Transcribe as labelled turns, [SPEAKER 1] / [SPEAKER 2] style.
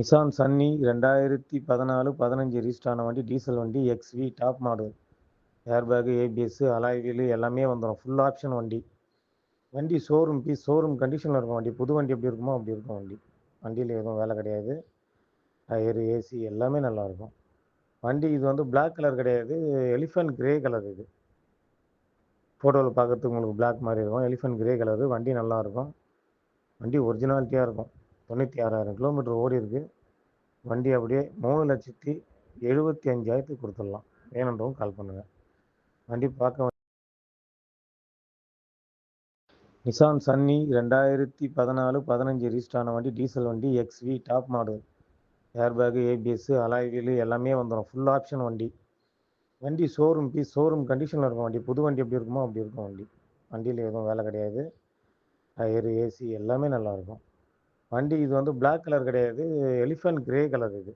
[SPEAKER 1] Nissan Sunny ரெண்டாயிரத்தி பதினாலு பதினஞ்சு ரிஜிஸ்டர் ஆன வண்டி டீசல் வண்டி XV top model airbag ABS alloy wheel எல்லாமே வந்துடும் ஃபுல் ஆப்ஷன் வண்டி. வண்டி ஷோரூம் பீஸ் ஷோரூம் கண்டிஷனில் இருக்கும் வண்டி. புது வண்டி எப்படி இருக்குமோ அப்படி இருக்கும் வண்டி. வண்டியில் எதுவும் வேலை கிடையாது. டயரு ஏசி எல்லாமே நல்லாயிருக்கும் வண்டி இது வந்து பிளாக் கலர் கிடையாது. எலிஃபண்ட் கிரே கலர் இது. ஃபோட்டோவில் பார்க்கறதுக்கு உங்களுக்கு பிளாக் மாதிரி இருக்கும். எலிஃபண்ட் கிரே கலரு வண்டி நல்லாயிருக்கும் வண்டி ஒரிஜினாலிட்டியாக இருக்கும். தொண்ணூற்றி ஆறாயிரம் கிலோமீட்டர் ஓடி இருக்கு. வண்டி அப்படியே மூணு லட்சத்தி எழுபத்தி அஞ்சாயிரத்துக்கு கொடுத்துடலாம். வேணுன்றவும் கால் பண்ணுங்கள் வண்டி பார்க்க நிசான் சன்னி ரெண்டாயிரத்தி பதினாலு பதினஞ்சு ரிஜிஸ்டர் ஆன வண்டி டீசல் வண்டி XV top model airbag ABS alloy wheel எல்லாமே வந்துடும் ஃபுல் ஆப்ஷன் வண்டி. வண்டி ஷோரூம் பீஸ் ஷோரூம் கண்டிஷனில் இருக்கும் வண்டி. புது வண்டி எப்படி இருக்குமோ அப்படி இருக்கும் வண்டி. வண்டியில் எதுவும் வேலை கிடையாது. டயரு ஏசி எல்லாமே நல்லாயிருக்கும் வண்டி இது வந்து பிளாக் கலர் கிடையாது எலிஃபண்ட் கிரே கலர் இது.